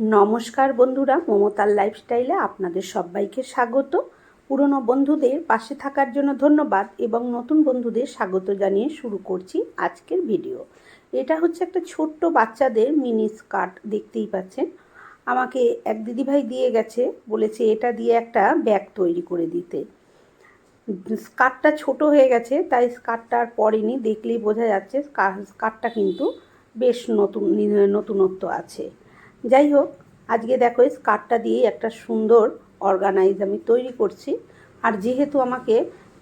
নমস্কার বন্ধুরা, মমতার লাইফস্টাইলে আপনাদের সবাইকে স্বাগত। পুরনো বন্ধুদের পাশে থাকার জন্য ধন্যবাদ এবং নতুন বন্ধুদের স্বাগত জানিয়ে শুরু করছি আজকের ভিডিও এটা হচ্ছে একটা ছোট্ট বাচ্চাদের মিনি স্কার্ট দেখতেই পাচ্ছেন। আমাকে এক দিদিভাই দিয়ে গেছে, বলেছে এটা দিয়ে একটা ব্যাগ তৈরি করে দিতে। স্কার্টটা ছোট হয়ে গেছে, তাই স্কার্টটা আর পরেনি, দেখলেই বোঝা যাচ্ছে স্কা- স্কার্টটা কিন্তু বেশ নতুন, নতুনত্ব আছে। যাই হোক আজকে দেখো এই স্কার্টটা দিয়ে একটা সুন্দর অর্গানাইজ আমি তৈরি করছি। আর যেহেতু আমাকে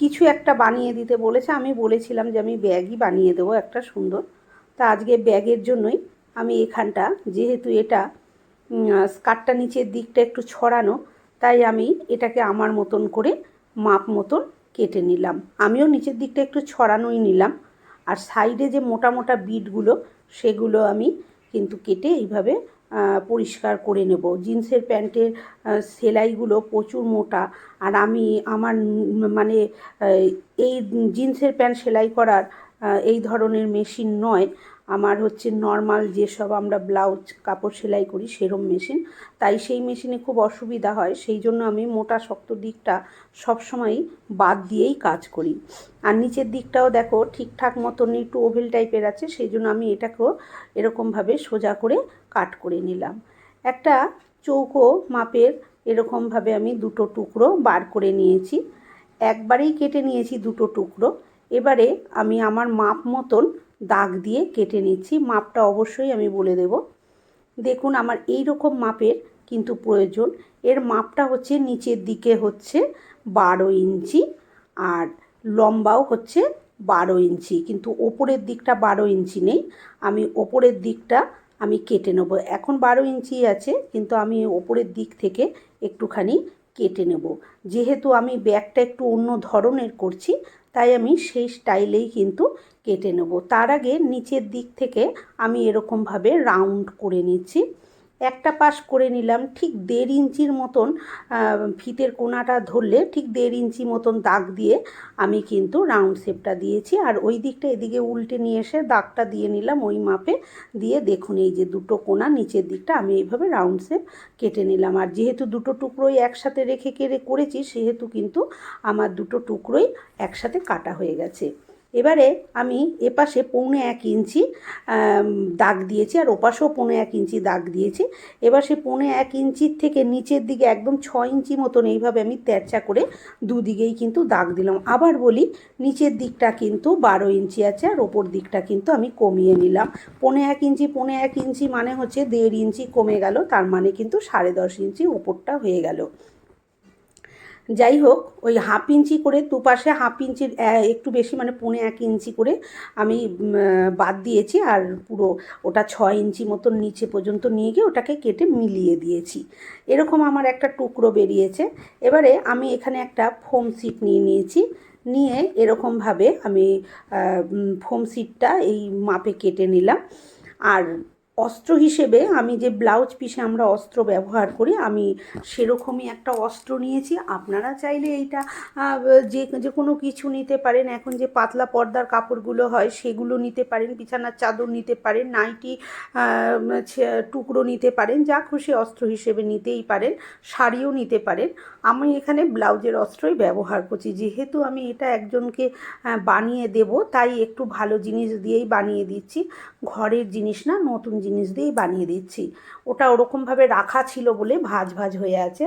কিছু একটা বানিয়ে দিতে বলেছে, আমি বলেছিলাম যে আমি ব্যাগই বানিয়ে দেবো একটা সুন্দর। তা আজকে ব্যাগের জন্যই আমি এখানটা, যেহেতু এটা স্কার্টটা নিচের দিকটা একটু ছড়ানো, তাই আমি এটাকে আমার মতন করে মাপ মতন কেটে নিলাম। আমিও নিচের দিকটা একটু ছড়ানোই নিলাম। আর সাইডে যে মোটা মোটা বিটগুলো, সেগুলো আমি কিন্তু কেটে এইভাবে পরিষ্কার করে নেব। জিন্সের প্যান্টের সেলাইগুলো প্রচুর মোটা। আর আমি আমার মানে এই জিন্সের প্যান্ট সেলাই করার এই ধরনের মেশিন নয়। আমার হচ্ছে নর্মাল যেসব আমরা ব্লাউজ কাপড় সেলাই করি সেরম মেশিন তাই সেই মেশিনে খুব অসুবিধা হয়, সেই জন্য আমি মোটা শক্ত দিকটা সবসময়ই বাদ দিয়েই কাজ করি। আর নিচের দিকটাও দেখো ঠিকঠাক মতন একটু ওভেল টাইপের আছে, সেই জন্য আমি এটাকেও এরকমভাবে সোজা করে কাট করে নিলাম। একটা চৌকো মাপের এরকমভাবে আমি দুটো টুকরো বার করে নিয়েছি। একবারেই কেটে নিয়েছি দুটো টুকরো। এবারে আমি আমার মাপ মতন দাগ দিয়ে কেটে নিচ্ছি। মাপটা অবশ্যই আমি বলে দেব। দেখুন, আমার এই রকম মাপের কিন্তু প্রয়োজন। এর মাপটা হচ্ছে নিচের দিকে হচ্ছে বারো ইঞ্চি আর লম্বাও হচ্ছে বারো ইঞ্চি। কিন্তু ওপরের দিকটা বারো ইঞ্চি নেই। আমি ওপরের দিকটা আমি কেটে নেব। এখন বারো ইঞ্চি আছে, কিন্তু আমি ওপরের দিক থেকে একটুখানি কেটে নেব। যেহেতু আমি ব্যাগটা একটু অন্য ধরনের করছি তাই আমি সেই স্টাইলেই কিন্তু কেটে নেব। তার আগে নিচের দিক থেকে আমি এরকমভাবে রাউন্ড করে নিচ্ছি। একটা পাশ করে নিলাম, ঠিক দেড় ইঞ্চির মতন ফিতের কোনাটা ধরলে ঠিক দেড় ইঞ্চি মতন দাগ দিয়ে আমি কিন্তু রাউন্ড শেপটা দিয়েছি। আর ওই দিকটা এদিকে উল্টে নিয়ে এসে দাগটা দিয়ে নিলাম ওই মাপে। দিয়ে দেখুন এই যে দুটো কোনা, নিচের দিকটা আমি এইভাবে রাউন্ড শেপ কেটে নিলাম। আর যেহেতু দুটো টুকরোই একসাথে রেখে কেড়ে করেছি, সেহেতু কিন্তু আমার দুটো টুকরোই একসাথে কাটা হয়ে গেছে। এবারে আমি এপাশে পৌনে এক ইঞ্চি দাগ দিয়েছি আর ওপাশেও পৌনে এক ইঞ্চি দাগ দিয়েছি। এবার সে পৌনে এক ইঞ্চির থেকে নিচের দিকে একদম ছ ইঞ্চি মতন এইভাবে আমি তেরচা করে দুদিকেই কিন্তু দাগ দিলাম। আবার বলি, নিচের দিকটা কিন্তু বারো ইঞ্চি আছে আর ওপর দিকটা কিন্তু আমি কমিয়ে নিলাম। পৌনে এক ইঞ্চি, পৌনে এক ইঞ্চি মানে হচ্ছে দেড় ইঞ্চি কমে গেল, তার মানে কিন্তু সাড়ে দশ ইঞ্চি ওপরটা হয়ে গেল। যাই হোক, ওই হাফ ইঞ্চি করে দুপাশে হাফ ইঞ্চির একটু বেশি মানে পৌনে এক ইঞ্চি করে আমি বাদ দিয়েছি আর পুরো ওটা ছ ইঞ্চি মতন নিচে পর্যন্ত নিয়ে গিয়ে ওটাকে কেটে মিলিয়ে দিয়েছি। এরকম আমার একটা টুকরো বেরিয়েছে। এবারে আমি এখানে একটা ফোম সিট নিয়ে নিয়েছি। নিয়ে এরকমভাবে আমি ফোম সিটটা এই মাপে কেটে নিলাম। আর অস্ত্র হিসেবে আমি যে ব্লাউজ পিসে আমরা অস্ত্র ব্যবহার করি, আমি সেরকমই একটা অস্ত্র নিয়েছি। আপনারা চাইলে এইটা যে যে কোনো কিছু নিতে পারেন। এখন যে পাতলা পর্দার কাপড়গুলো হয়, সেগুলো নিতে পারেন, বিছানার চাদর নিতে পারেন, নাইটি টুকরো নিতে পারেন, যা খুশি অস্ত্র হিসেবে নিতেই পারেন, শাড়িও নিতে পারেন। আমি এখানে ব্লাউজের অস্ত্রই ব্যবহার করছি। যেহেতু আমি এটা একজনকে বানিয়ে দেব, তাই একটু ভালো জিনিস দিয়েই বানিয়ে দিচ্ছি। ঘরের জিনিস না, নতুন জিনিস দিয়েই বানিয়ে দিচ্ছি। ওটা ওরকমভাবে রাখা ছিল বলে ভাজ ভাজ হয়ে আছে।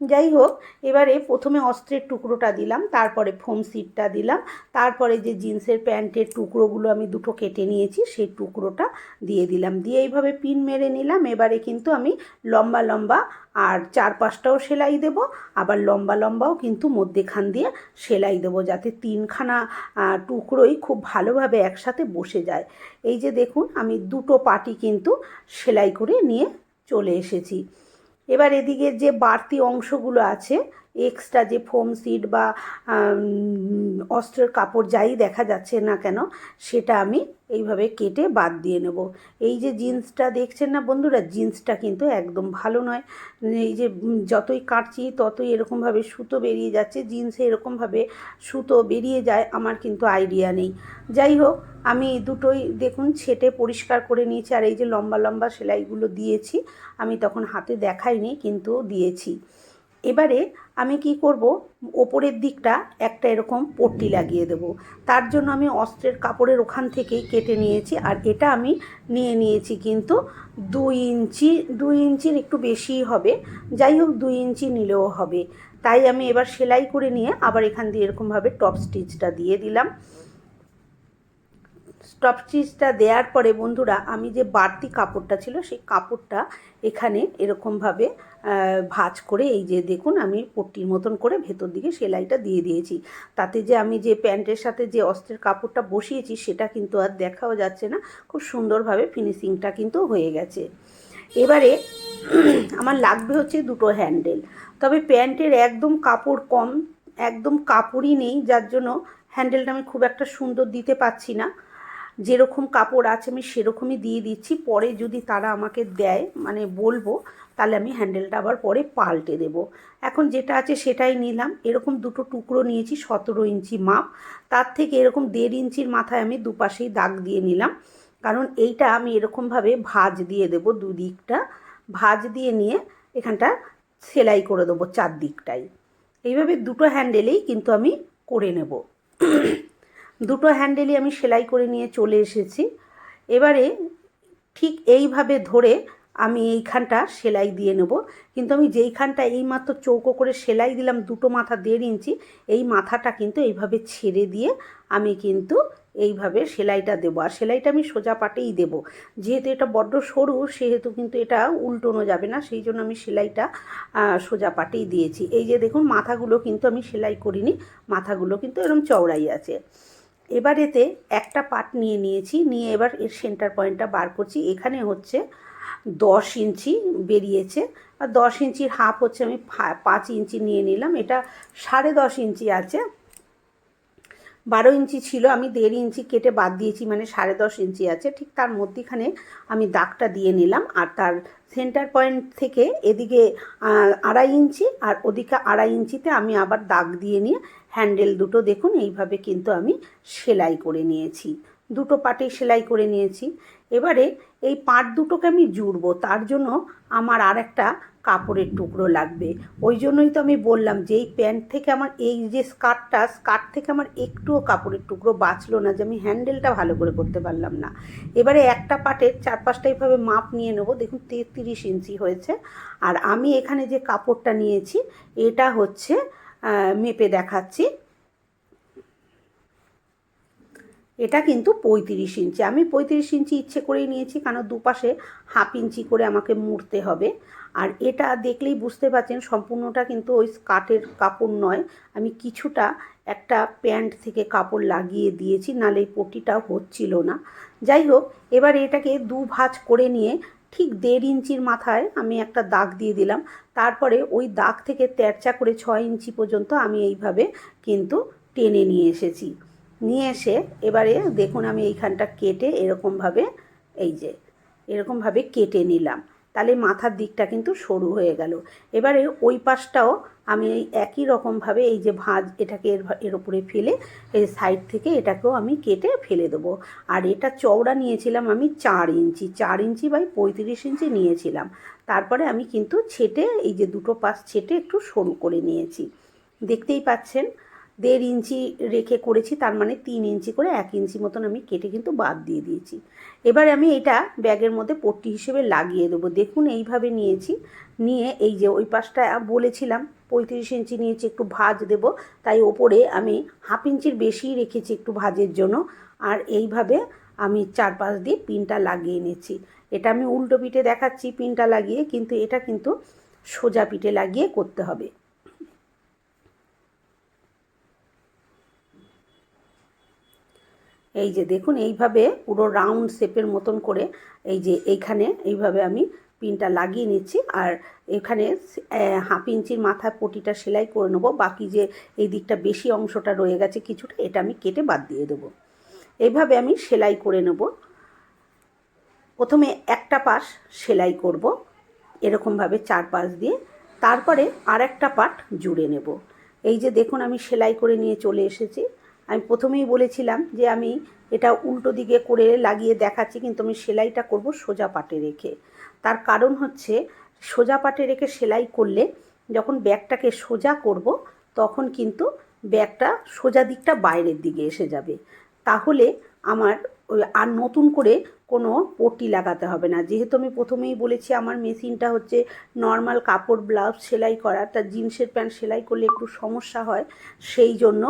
যাই হোক এবারে প্রথমে অস্ত্রের টুকরোটা দিলাম, তারপরে ফোম সিটটা দিলাম, তারপরে যে জিন্সের প্যান্টের টুকরোগুলো আমি দুটো কেটে নিয়েছি, সেই টুকরোটা দিয়ে দিলাম। দিয়ে এইভাবে পিন মেরে নিলাম, এবারে কিন্তু আমি লম্বা লম্বা আর চারপাশটাও সেলাই দেব, আবার লম্বা লম্বাও কিন্তু মধ্যেখান দিয়ে সেলাই দেবো, যাতে তিনখানা টুকরোই খুব ভালোভাবে একসাথে বসে যায়। এই যে দেখুন, আমি দুটো পাটি কিন্তু সেলাই করে নিয়ে চলে এসেছি। এবার এদিকে যে বাড়তি অংশগুলো আছে এক্সট্রা যে ফোম সিট বা অস্ত্রের কাপড় যাই দেখা যাচ্ছে না কেন, সেটা আমি এইভাবে কেটে বাদ দিয়ে নেব। এই যে জিন্সটা দেখছেন না বন্ধুরা, জিন্সটা কিন্তু একদম ভালো নয়। এই যে যতই কাটছি ততই এরকমভাবে সুতো বেরিয়ে যাচ্ছে, জিন্সে এরকমভাবে সুতো বেরিয়ে যায়, আমার কিন্তু আইডিয়া নেই। যাই হোক, আমি দুটোই দেখুন ছেটে পরিষ্কার করে নিয়েছি, আর এই যে লম্বা লম্বা সেলাইগুলো দিয়েছি, আমি তখন হাতে দেখাইনি কিন্তু দিয়েছি। এবারে আমি কি করব? ওপরের দিকটা একটা এরকম পট্টি লাগিয়ে দেব। তার জন্য আমি অস্ত্রের কাপড়ের ওখান থেকেই কেটে নিয়েছি আর এটা আমি নিয়ে নিয়েছি কিন্তু দুই ইঞ্চি, দুই ইঞ্চির একটু বেশিই হবে। যাই হোক, দুই ইঞ্চি নিলেও হবে। তাই আমি এবার সেলাই করে নিয়ে আবার এখান দিয়ে এরকমভাবে টপ স্টিচটা দিয়ে দিলাম। স্টপ স্টিচটা দেওয়ার পরে, বন্ধুরা, আমি যে বাড়তি কাপড়টা ছিল, সেই কাপড়টা এখানে এরকমভাবে ভাঁজ করে, এই যে দেখুন, আমি পট্টির মতন করে ভেতর দিকে সেলাইটা দিয়ে দিয়েছি। তাতে যে আমি যে প্যান্টের সাথে যে অস্ত্রের কাপড়টা বসিয়েছি, সেটা কিন্তু আর দেখাও যাচ্ছে না। খুব সুন্দরভাবে ফিনিশিংটা কিন্তু হয়ে গেছে। এবারে আমার লাগবে হচ্ছে দুটো হ্যান্ডেল তবে প্যান্টের একদম কাপড় কম, একদম কাপড়ই নেই, যার জন্য হ্যান্ডেলটা আমি খুব একটা সুন্দর দিতে পারছি না। যেরকম কাপড় আছে আমি সেরকমই দিয়ে দিচ্ছি। পরে যদি তারা আমাকে দেয় মানে বলব, তাহলে আমি হ্যান্ডেলটা আবার পরে পাল্টে দেব। এখন যেটা আছে সেটাই নিলাম। এরকম দুটো টুকরো নিয়েছি, সতেরো ইঞ্চি মাপ। তার থেকে এরকম দেড় ইঞ্চির মাথায় আমি দুপাশেই দাগ দিয়ে নিলাম। কারণ এইটা আমি এরকমভাবে ভাজ দিয়ে দেবো দুদিকটা। ভাজ দিয়ে নিয়ে এখানটা সেলাই করে দেবো চারদিকটাই। এইভাবে দুটো হ্যান্ডেলেই কিন্তু আমি করে নেব। দুটো হ্যান্ডেলই আমি সেলাই করে নিয়ে চলে এসেছি। এবারে ঠিক এইভাবে ধরে আমি এইখানটা সেলাই দিয়ে নেব। কিন্তু আমি যেইখানটা এইমাত্র চৌকো করে সেলাই দিলাম দুটো মাথা দেড় ইঞ্চি, এই মাথাটা কিন্তু এইভাবে ছেড়ে দিয়ে আমি কিন্তু এইভাবে সেলাইটা দেবো। আর সেলাইটা আমি সোজা পাটেই দেবো। যেহেতু এটা বড্ড সরু, সেহেতু কিন্তু এটা উল্টোনো যাবে না। সেই জন্য আমি সেলাইটা সোজা পাটেই দিয়েছি। এই যে দেখুন, মাথাগুলো কিন্তু আমি সেলাই করিনি। মাথাগুলো কিন্তু এরকম চওড়াই আছে। এবার এতে একটা পাট নিয়ে নিয়েছি, নিয়ে এবার এর সেন্টার পয়েন্টটা বার করছি। এখানে হচ্ছে দশ ইঞ্চি বেরিয়েছে। আর দশ ইঞ্চির হাফ হচ্ছে আমি পাঁচ ইঞ্চি নিয়ে নিলাম। এটা সাড়ে দশ ইঞ্চি আছে। বারো ইঞ্চি ছিল, আমি দেড় ইঞ্চি কেটে বাদ দিয়েছি মানে সাড়ে দশ ইঞ্চি আছে। ঠিক তার মধ্যিখানে আমি দাগটা দিয়ে নিলাম। আর তার সেন্টার পয়েন্ট থেকে এদিকে আড়াই ইঞ্চি, আর ওদিকে আড়াই ইঞ্চিতে আমি আবার দাগ দিয়ে নিয়ে হ্যান্ডেল দুটো দেখুন, এইভাবে কিন্তু আমি সেলাই করে নিয়েছি। দুটো পাটে সেলাই করে নিয়েছি। এবারে এই পাট দুটোকে আমি জুড়বো, তার জন্য আমার আর একটা কাপড়ের টুকরো লাগবে। ওই জন্যই তো আমি বললাম যে এই প্যান্ট থেকে আমার, এই যে স্কার্টটা, স্কার্ট থেকে আমার একটুও কাপড়ের টুকরো বাঁচলো না যে আমি হ্যান্ডেলটা ভালো করে করতে পারলাম না। এবারে একটা পাটের চার পাঁচটা এইভাবে মাপ নিয়ে নেব। দেখুন তেত্রিশ ইঞ্চি হয়েছে। আর আমি এখানে যে কাপড়টা নিয়েছি, এটা হচ্ছে মেপে দেখাচ্ছি। এটা কিন্তু পঁয়ত্রিশ ইঞ্চি। আমি পঁয়ত্রিশ ইঞ্চি ইচ্ছে করেই নিয়েছি, কারণ দুপাশে হাফ ইঞ্চি করে আমাকে মুড়তে হবে। আর এটা দেখলেই বুঝতে পারছেন, সম্পূর্ণটা কিন্তু ওই স্কার্টের কাপড় নয়। আমি কিছুটা একটা প্যান্ট থেকে কাপড় লাগিয়ে দিয়েছি, নালে এই পটিটা হচ্ছিল না। যাই হোক, এবার এটাকে দু ভাঁজ করে নিয়ে ঠিক দেড় ইঞ্চির মাথায় আমি একটা দাগ দিয়ে দিলাম। তারপরে ওই দাগ থেকে তেরচা করে ছয় ইঞ্চি পর্যন্ত আমি এইভাবে কিন্তু টেনে নিয়ে এসেছি। নিয়ে এসে এবারে দেখুন আমি এইখানটা কেটে এরকমভাবে, এই যে, এরকমভাবে কেটে নিলাম। তাহলে মাথার দিকটা কিন্তু সরু হয়ে গেল। এবারে ওই পাশটাও আমি এই একই রকমভাবে এই যে ভাঁজ এটাকে এর এর উপরে ফেলে এই সাইড থেকে এটাকেও আমি কেটে ফেলে দেবো। আর এটা চওড়া নিয়েছিলাম আমি চার ইঞ্চি চার ইঞ্চি বাই পঁয়ত্রিশ ইঞ্চি নিয়েছিলাম। তারপরে আমি কিন্তু ছেটে এই যে দুটো পাশ ছেটে একটু সরু করে নিয়েছি। দেখতেই পাচ্ছেন দেড় ইঞ্চি রেখে করেছি, তার মানে তিন ইঞ্চি করে এক ইঞ্চি মতন আমি কেটে কিন্তু বাদ দিয়ে দিয়েছি। এবার আমি এটা ব্যাগের মধ্যে পট্টি হিসেবে লাগিয়ে দেবো। দেখুন এইভাবে নিয়েছি, নিয়ে এই যে ওই পাশটা বলেছিলাম, পঁয়ত্রিশ ইঞ্চি নিয়েছি একটু ভাজ দেব, তাই ওপরে আমি হাফ ইঞ্চির বেশি রেখেছি একটু ভাজের জন্য, আর এইভাবে আমি চারপাশ দিয়ে পিনটা লাগিয়ে নিচ্ছি এটা আমি উল্টো পিঠে দেখাচ্ছি, পিনটা লাগিয়ে, কিন্তু এটা কিন্তু সোজা পিঠে লাগিয়ে করতে হবে। এই যে দেখুন, এইভাবে পুরো রাউন্ড শেপের মতন করে এই যে এইখানে এইভাবে আমি পিনটা লাগিয়ে নিচ্ছি। আর এখানে হাফ ইঞ্চির মাথায় পটিটা সেলাই করে নেব। বাকি যে এই দিকটা বেশি অংশটা রয়ে গেছে কিছুটা, এটা আমি কেটে বাদ দিয়ে দেবো। এইভাবে আমি সেলাই করে নেব। প্রথমে একটা পাশ সেলাই করব, এরকমভাবে চার পাশ দিয়ে। তারপরে আর একটা পাট জুড়ে নেব। এই যে দেখুন, আমি সেলাই করে নিয়ে চলে এসেছি। আমি প্রথমেই বলেছিলাম যে আমি এটা উল্টো দিকে করে লাগিয়ে দেখাচ্ছি, কিন্তু আমি সেলাইটা করব সোজা পাটে রেখে। তার কারণ হচ্ছে, সোজা পাটে রেখে সেলাই করলে যখন ব্যাগটাকে সোজা করব, তখন কিন্তু ব্যাগটা সোজা দিকটা বাইরের দিকে এসে যাবে। তাহলে আমার ওই আর নতুন করে কোনো পট্টি লাগাতে হবে না। যেহেতু আমি প্রথমেই বলেছি আমার মেশিনটা হচ্ছে নর্মাল কাপড় ব্লাউজ সেলাই করা তা জিন্সের প্যান্ট সেলাই করলে একটু সমস্যা হয়, সেই জন্য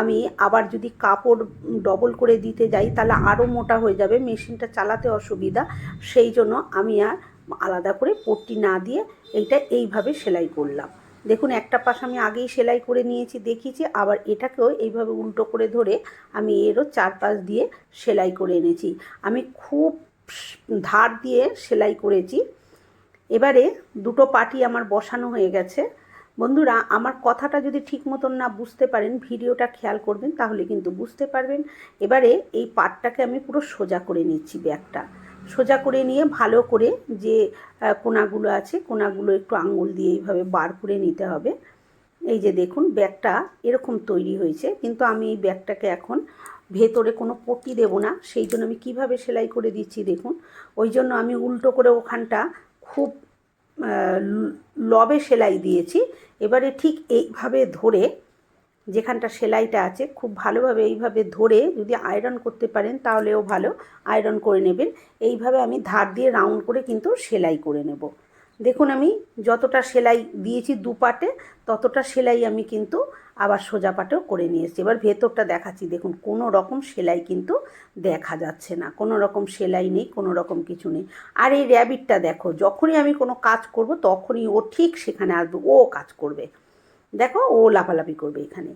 আমি আবার যদি কাপড় ডবল করে দিতে যাই, তাহলে আরও মোটা হয়ে যাবে, মেশিনটা চালাতে অসুবিধা। সেই জন্য আমি আর আলাদা করে পট্টি না দিয়ে এইটা এইভাবে সেলাই করলাম। দেখুন, একটা পাশ আমি আগেই সেলাই করে নিয়েছি, দেখিয়েছি, আবার এটাকেও এইভাবে উল্টো করে ধরে আমি এরও চার পাশ দিয়ে সেলাই করে এনেছি। আমি খুব ধার দিয়ে সেলাই করেছি। এবারে দুটো পাটি আমার বসানো হয়ে গেছে। বন্ধুরা, আমার কথাটা যদি ঠিক মতন না বুঝতে পারেন, ভিডিওটা খেয়াল করবেন, তাহলে কিন্তু বুঝতে পারবেন। এবারে এই পাটটাকে আমি পুরো সোজা করে নিচ্ছি ব্যাগটা। সোজা করে নিয়ে ভালো করে যে কোনাগুলো আছে, কোনাগুলো একটু আঙুল দিয়ে এইভাবে বার করে নিতে হবে। এই যে দেখুন, ব্যাগটা এরকম তৈরি হয়েছে। কিন্তু আমি এই ব্যাগটাকে এখন ভেতরে কোনো পটি দেবো না। সেই জন্য আমি কীভাবে সেলাই করে দিচ্ছি দেখুন। ওই জন্য আমি উল্টো করে ওখানটা খুব লবে সেলাই দিয়েছি। এবারে ঠিক এইভাবে ধরে যেখানটা সেলাইটা আছে, খুব ভালোভাবে এইভাবে ধরে যদি আয়রন করতে পারেন তাহলেও ভালো আয়রন করে নেবেন। এইভাবে আমি ধার দিয়ে রাউন্ড করে কিন্তু সেলাই করে নেব। দেখুন আমি যতটা সেলাই দিয়েছি দুপাটে ততটা সেলাই আমি কিন্তু আবার সোজা পাটেও করে নিয়ে এসেছি এবার ভেতরটা দেখাচ্ছি, দেখুন কোনো রকম সেলাই কিন্তু দেখা যাচ্ছে না। কোনো রকম সেলাই নেই, কোনো রকম কিছু নেই। আর এই র্যাবিটটা দেখো, যখনই আমি কোনো কাজ করব তখনই ও ঠিক সেখানে আসবে, ও কাজ করবে। দেখো ও লাফালাফি করবে এখানে।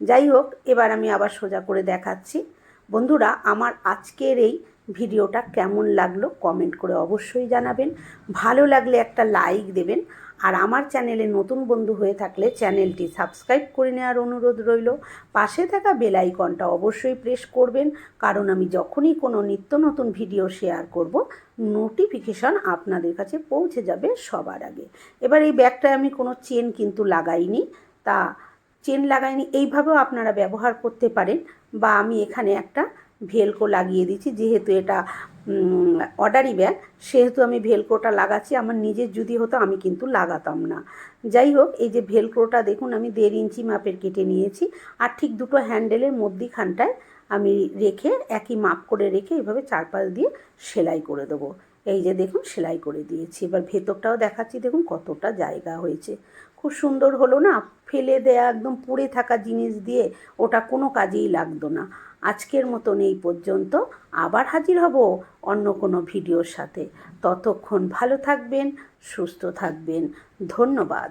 যাই হোক, এবার আমি আবার সোজা করে দেখাচ্ছি। বন্ধুরা, আমার আজকের এই ভিডিওটা কেমন লাগল কমেন্ট করে অবশ্যই জানাবেন। ভালো লাগলে একটা লাইক দেবেন। আর আমার চ্যানেলে নতুন বন্ধু হয়ে থাকলে চ্যানেলটি সাবস্ক্রাইব করে নেওয়ার অনুরোধ রইল। পাশে থাকা বেল আইকনটা অবশ্যই প্রেস করবেন, কারণ আমি যখনই কোনো নিত্য নতুন ভিডিও শেয়ার করব, নোটিফিকেশন আপনাদের কাছে পৌঁছে যাবে সবার আগে। এবার এই ব্যাগটায় আমি কোনো চেন কিন্তু লাগাইনি, তা চেন লাগাইনি, এইভাবেও আপনারা ব্যবহার করতে পারেন, বা আমি এখানে একটা ভেলকো লাগিয়ে দিচ্ছি যেহেতু এটা অর্ডারি ব্যাগ সেহেতু আমি ভেলক্রোটা লাগাচ্ছি। আমার নিজের যদি হতো, আমি কিন্তু লাগাতাম না। যাই হোক, এই যে ভেলক্রোটা দেখুন, আমি দেড় ইঞ্চি মাপের কেটে নিয়েছি। আর ঠিক দুটো হ্যান্ডেলের মধ্যিখানটায় আমি রেখে, একই মাপ করে রেখে এইভাবে চারপাশ দিয়ে সেলাই করে দেবো। এই যে দেখুন, সেলাই করে দিয়েছি। এবার ভেতরটাও দেখাচ্ছি, দেখুন কতটা জায়গা হয়েছে। খুব সুন্দর হলো না? ফেলে দেয়া, একদম পড়ে থাকা জিনিস দিয়ে ওটা কোনো কাজেই লাগতো না। আজকের মতন এই পর্যন্ত আবার হাজির হব অন্য কোনো ভিডিওর সাথে। ততক্ষণ ভালো থাকবেন, সুস্থ থাকবেন। ধন্যবাদ।